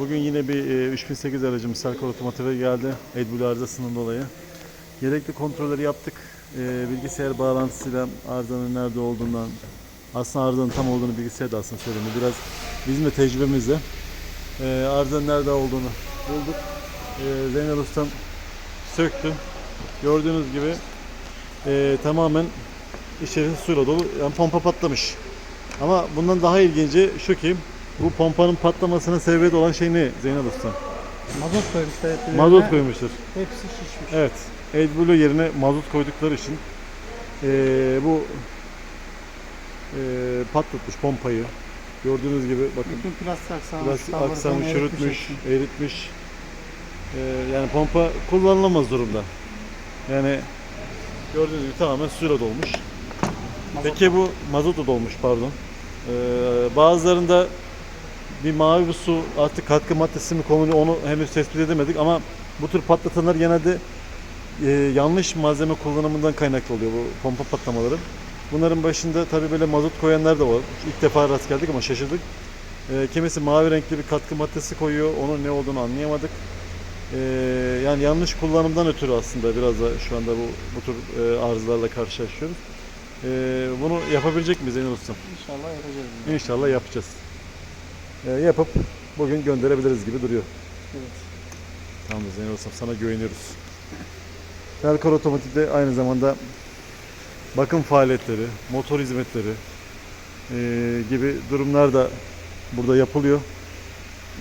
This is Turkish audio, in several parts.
Bugün yine bir e, 3008 aracımız Serkor Otomotiv'e geldi. AdBlue arızasından dolayı. Gerekli kontrolleri yaptık. E, bilgisayar bağlantısıyla arızanın nerede olduğundan, aslında arızanın tam olduğunu bilgisayar da aslında söylemiyor. Biraz bizim de tecrübemizle e, arızanın nerede olduğunu bulduk. E, Zeynel Ustam söktü. Gördüğünüz gibi e, tamamen içerisi suyla dolu. Yani pompa patlamış. Ama bundan daha ilginci şu ki bu pompanın patlamasına sebebiyet olan şey ne Zeynel Usta? Mazot koymuşlar. hep Mazot koymuştur. Hepsi şişmiş. Evet. AdBlue yerine mazot koydukları için eee, bu eee, patlatmış pompayı. Gördüğünüz gibi bakın Bütün plastik aksamı, plastik aksamı çürütmüş, eritmiş eritmiş. Eee, yani pompa kullanılamaz durumda. Yani gördüğünüz gibi tamamen suyla dolmuş. hepsi. Mazot Peki bu mazotla dolmuş pardon. Ee, bazılarında bir mavi bir su artık katkı maddesi mi konuluyor onu henüz tespit edemedik ama bu tür patlatanlar genelde e, yanlış malzeme kullanımından kaynaklı oluyor bu pompa patlamaları. Bunların başında tabii böyle mazot koyanlar da var. İlk defa rast geldik ama şaşırdık. Ee, kimisi mavi renkli bir katkı maddesi koyuyor. Onun ne olduğunu anlayamadık. Ee, yani yanlış kullanımdan ötürü aslında biraz da şu anda bu bu tür e, arızalarla karşılaşıyoruz. Ee, bunu yapabilecek miyiz Zeynep Ustam? İnşallah yapacağız. İnşallah yapacağız. Ee, yapıp bugün gönderebiliriz gibi duruyor. Evet. Tamam Zeynep Ustam sana güveniyoruz. Belkar Otomotiv'de aynı zamanda bakım faaliyetleri, motor hizmetleri ee, gibi durumlar da burada yapılıyor.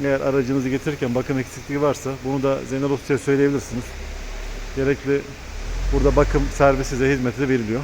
Eğer aracınızı getirirken bakım eksikliği varsa bunu da Zeynep Usta'ya söyleyebilirsiniz. Gerekli burada bakım servisi size hizmeti de veriliyor.